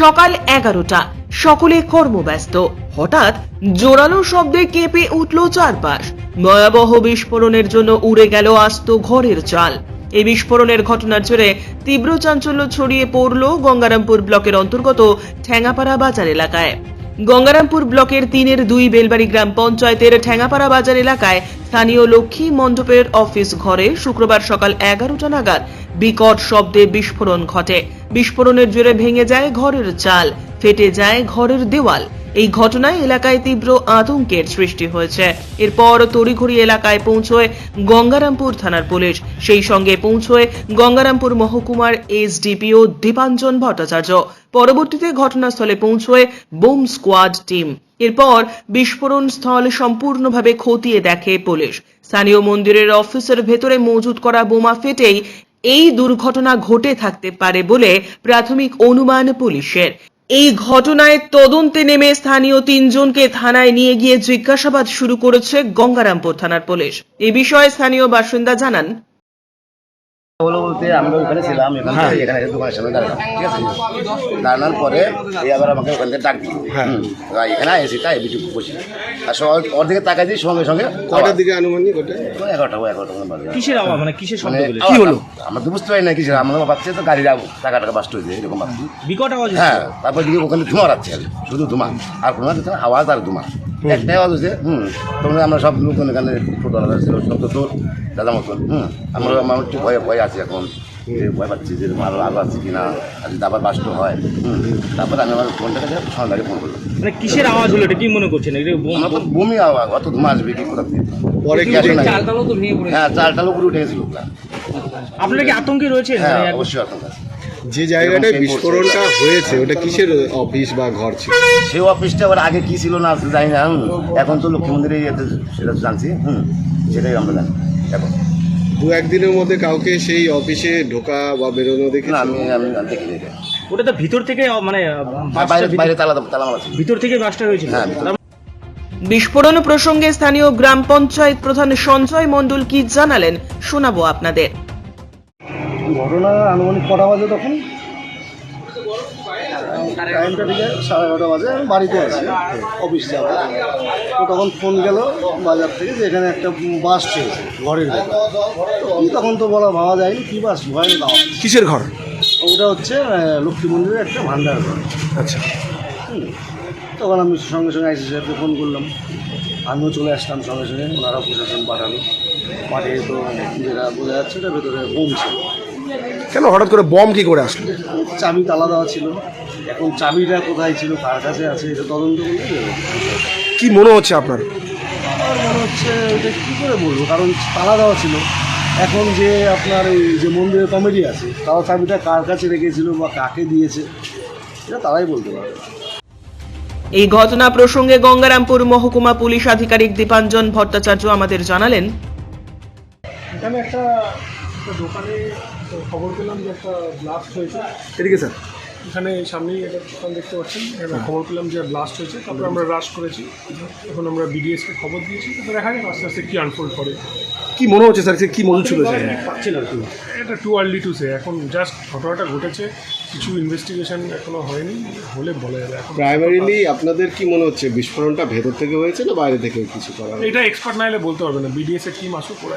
সকাল এগারোটা। সকলে কর্মব্যস্ত। হঠাৎ জোরালো শব্দে কেঁপে উঠল চারপাশ। ভয়াবহ বিস্ফোরণের জন্য উড়ে গেল আস্ত ঘরের চাল। এই বিস্ফোরণের ঘটনার জেরে তীব্র চাঞ্চল্য ছড়িয়ে পড়ল গঙ্গারামপুর ব্লকের অন্তর্গত ঠ্যাঙাপাড়া বাজার এলাকায়। গঙ্গারামপুর ব্লকের তিনের দুই বেলবাড়ি গ্রাম পঞ্চায়েতের ঠ্যাঙাপাড়া বাজার এলাকায় স্থানীয় লক্ষ্মী মণ্ডপের অফিস ঘরে শুক্রবার সকাল এগারোটা নাগাদ বিকট শব্দে বিস্ফোরণ ঘটে। বিস্ফোরণের জোরে ভেঙে যায় ঘরের চাল, ফেটে যায় ঘরের দেওয়াল। এই ঘটনায় এলাকায় তীব্র আতঙ্কের সৃষ্টি হয়েছে। এরপর তড়িঘড়ি এলাকায় পৌঁছয় গঙ্গারামপুর থানার পুলিশ। সেই সঙ্গে পৌঁছয় গঙ্গারামপুর মহকুমার এসডিপিও দীপাঞ্জন ভট্টাচার্য। পরবর্তীতে ঘটনাস্থলে পৌঁছয় বোম স্কোয়াড টিম। এরপর বিস্ফোরণ স্থল সম্পূর্ণভাবে খতিয়ে দেখে পুলিশ। স্থানীয় মন্দিরের অফিসের ভেতরে মজুত করা বোমা ফেটেই এই দুর্ঘটনা ঘটে থাকতে পারে বলে প্রাথমিক অনুমান পুলিশের। এই ঘটনায় তদন্তে নেমে স্থানীয় তিনজনকে থানায় নিয়ে গিয়ে জিজ্ঞাসাবাদ শুরু করেছে গঙ্গারামপুর থানার পুলিশ। এ বিষয়ে স্থানীয় বাসিন্দা জানান হলো বলতে আমরা ওখানে ছিলাম এখান এখানে দোকানের সামনে দাঁড়ালাম ঠিক আছে? দাঁড়ানোর পরে এই আবার আমাকে ওখান থেকে ডাক দিল। হুম, এখানে এসে তাই বসে। আর সবাই ওর দিকে তাকাই দিই সঙ্গে সঙ্গে কটার দিকে আনুমানিক এগারোটা এগারোটা। কিসের আওয়াজ? মানে কিসের শব্দ মানে কি হলো? আমরা তো বুঝতে পারি না কিসের আমরা ভাবছি তো গাড়ির আগুন, টাকা টাকা বাস্ট হয়েছে এরকম ভাবছি। বিকট আওয়াজ হ্যাঁ তারপর দিকে ওখানে ধোঁয়া রাখছে শুধু ধোঁয়া আর কোনো আওয়াজ আর ধোঁয়া। একটাই আওয়াজ হচ্ছে হুম। তখন আমরা সব লোকজন এখানে টোটো ছিল সব তো তোর দাদা মতন হুম। আমরা আমার একটু ভয়ে ভয়ে আছি এখন ভয় পাচ্ছি যে আরও আলো আছে কিনা আর যদি আবার বাস্ট হয় হুম। তারপরে আমি আমার ফোনটাকে সন্ধ্যাকে ফোন করলাম। মানে কিসের আওয়াজ হলো এটা কি মনে করছেন? এটা তো বমি আওয়াজ অত ধোঁয়া আসবে কি কোথা থেকে? পরে কি তো ভেঙে হ্যাঁ চালটা উপরে উঠে গেছিল। আপনারা কি আতঙ্কে রয়েছে হ্যাঁ অবশ্যই আতঙ্ক আছে। যে জায়গাটায় বিস্ফোরণটা হয়েছে ওটা কিসের অফিস বা ঘর ছিল? সেই অফিসটা আবার আগে কি ছিল না জানি না এখন তো লক্ষ্মী মন্দিরে সেটা তো জানছি হুম। সেটাই আমরা জানি। এখন দু একদিনের মধ্যে কাউকে সেই অফিসে ঢোকা বা বেরোনো দেখে না আমি আমি এটা। ওটা তো ভিতর থেকে মানে বাইরে বাইরে তালা তালা মারা ভিতর থেকে বাসটা হয়েছিল? হ্যাঁ, বিস্ফোরণ প্রসঙ্গে স্থানীয় গ্রাম পঞ্চায়েত প্রধান সঞ্জয় মণ্ডল কি জানালেন শোনাবো আপনাদের। ঘটনা আনুমানিক কটা বাজে তখন? টাইমটা ঠিক আছে সাড়ে এগারোটা বাজে আমি বাড়িতে আছি অফিস যাব। তো তখন ফোন গেল বাজার থেকে যে এখানে একটা বাস হয়েছে ঘরের কি তখন তো বলা ভাবা যায়নি কী বাস ভয় পাওয়া কিসের ঘর? ওটা হচ্ছে লক্ষ্মী মন্দিরের একটা ভান্ডার ঘর। আচ্ছা। তখন আমি সঙ্গে সঙ্গে আইসি সাহেবকে ফোন করলাম। আমিও চলে আসলাম সঙ্গে সঙ্গে ওনারা প্রশাসন পাঠালো। পাঠিয়ে তো যেটা বোঝা যাচ্ছে এটা ভেতরে বোম ছিল। কেন হঠাৎ করে বম কি করে আসলো? চাবি তালা দেওয়া ছিল। এখন চাবিটা কোথায় ছিল কার কাছে আছে এটা তদন্ত করলে কি মনে হচ্ছে আপনার? আমার মনে হচ্ছে এটা কী করে বলব কারণ তালা দেওয়া ছিল। এখন যে আপনার এই যে মন্দিরের কমিটি আছে তারা চাবিটা কার কাছে রেখেছিল বা কাকে দিয়েছে এটা তারাই বলতে পারবে। এই ঘটনা প্রসঙ্গে গঙ্গারামপুর মহকুমা পুলিশ আধিকারিক দীপাঞ্জন ভট্টাচার্য আমাদের জানালেন। এখানে একটা একটা দোকানে খবর পেলাম যে একটা ব্লাস্ট হয়েছে। এদিকে স্যার। এখানে সামনেই একটা দোকান দেখতে পাচ্ছেন। এখানে খবর পেলাম যে ব্লাস্ট হয়েছে। তারপরে আমরা রাশ করেছি। এখন আমরা বিডিএসকে খবর দিয়েছি। তারপরে দেখা যাক আস্তে আস্তে কী আনফোল্ড করে। কি মনে হচ্ছে স্যার কি মজুদ ছিল আর কি। এটা টু আর্লি টু সে এখন জাস্ট ঘটনাটা ঘটেছে। কিছু ইনভেস্টিগেশন এখনও হয়নি। হলে বলা যাবে। এখন প্রাইমারিলি আপনাদের কি মনে হচ্ছে বিস্ফোরণটা ভেতর থেকে হয়েছে না বাইরে থেকে কিছু করা? এটা এক্সপার্ট না এলে বলতে পারবে না। বিডিএস এর টিম আসুক ওরা